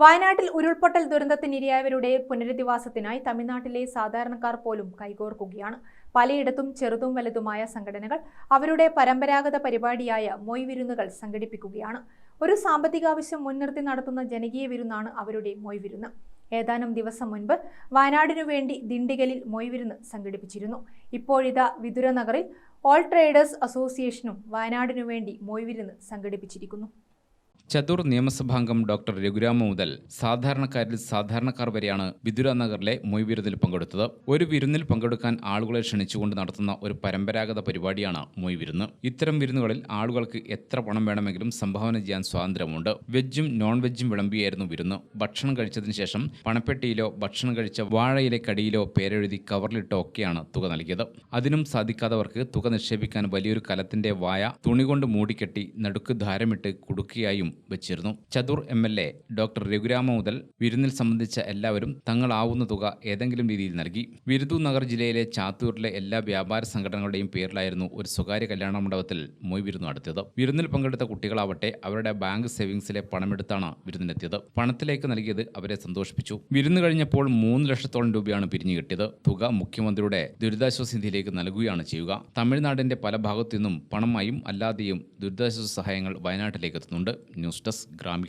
വയനാട്ടിൽ ഉരുൾപൊട്ടൽ ദുരന്തത്തിനിരയായവരുടെ പുനരധിവാസത്തിനായി തമിഴ്നാട്ടിലെ സാധാരണക്കാർ പോലും കൈകോർക്കുകയാണ്. പലയിടത്തും ചെറുതും വലുതുമായ സംഘടനകൾ അവരുടെ പരമ്പരാഗത പരിപാടിയായ മൊയ് വിരുന്നുകൾ സംഘടിപ്പിക്കുകയാണ്. ഒരു സാമ്പത്തികാവശ്യം മുൻനിർത്തി നടത്തുന്ന ജനകീയ വിരുന്നാണ് അവരുടെ മൊയ് വിരുന്ന്. ഏതാനും ദിവസം മുൻപ് വയനാടിനു വേണ്ടി ദിണ്ടിഗലിൽ മൊയ് വിരുന്ന് സംഘടിപ്പിച്ചിരുന്നു. ഇപ്പോഴിതാ വിതുര നഗറിൽ ഓൾ ട്രേഡേഴ്സ് അസോസിയേഷനും വയനാടിനു വേണ്ടി മൊയ് വിരുന്ന് സംഘടിപ്പിച്ചിരിക്കുന്നു. ചതുർ നിയമസഭാംഗം ഡോക്ടർ രഘുരാമ മുതൽ സാധാരണക്കാരിൽ സാധാരണക്കാർ വരെയാണ് വിദുര നഗറിലെ മൊയ് വിരുന്നിൽ പങ്കെടുത്തത്. ഒരു വിരുന്നിൽ പങ്കെടുക്കാൻ ആളുകളെ ക്ഷണിച്ചുകൊണ്ട് നടത്തുന്ന ഒരു പരമ്പരാഗത പരിപാടിയാണ് മൊയ് വിരുന്ന് ഇത്തരം വിരുന്നുകളിൽ ആളുകൾക്ക് എത്ര പണം വേണമെങ്കിലും സംഭാവന ചെയ്യാൻ സ്വാതന്ത്ര്യമുണ്ട്. വെജും നോൺ വെജും വിളമ്പിയായിരുന്നു വിരുന്ന്. ഭക്ഷണം കഴിച്ചതിന് ശേഷം പണപ്പെട്ടിയിലോ ഭക്ഷണം കഴിച്ച വാഴയിലെ കടിയിലോ പേരെഴുതി കവറിലിട്ടോ ഒക്കെയാണ് തുക നൽകിയത്. അതിനും സാധിക്കാത്തവർക്ക് തുക നിക്ഷേപിക്കാൻ വലിയൊരു കലത്തിന്റെ വായ തുണി കൊണ്ട് മൂടിക്കെട്ടി നടുക്ക് ധാരമിട്ട് കുടുക്കിയായും വെച്ചിരുന്നു. Chatur M L A doctor Raghurama മുതൽ വിരുന്നിൽ സംബന്ധിച്ച എല്ലാവരും തങ്ങളാവുന്ന തുക ഏതെങ്കിലും രീതിയിൽ നൽകി. വിരുദു നഗർ ജില്ലയിലെ ചാത്തൂരിലെ എല്ലാ വ്യാപാര സംഘടനകളുടെയും പേരിലായിരുന്നു ഒരു സ്വകാര്യ കല്യാണ മണ്ഡപത്തിൽ മൊയ് വിരുന്ന് നടത്തിയത്. വിരുന്നിൽ പങ്കെടുത്ത കുട്ടികളാവട്ടെ അവരുടെ ബാങ്ക് സേവിങ്സിലെ പണമെടുത്താണ് വിരുന്നിനെത്തിയത്. പണത്തിലേക്ക് നൽകിയത് അവരെ സന്തോഷിപ്പിച്ചു. വിരുന്ന് കഴിഞ്ഞപ്പോൾ മൂന്ന് ലക്ഷത്തോളം രൂപയാണ് പിരിഞ്ഞു കിട്ടിയത്. തുക മുഖ്യമന്ത്രിയുടെ ദുരിതാശ്വാസ നിധിയിലേക്ക് നൽകുകയാണ് ചെയ്യുക. തമിഴ്നാടിന്റെ പല ഭാഗത്തു നിന്നും പണമായും അല്ലാതെയും ദുരിതാശ്വാസ സഹായങ്ങൾ വയനാട്ടിലേക്ക് എത്തുന്നുണ്ട്. News Desk, Grammy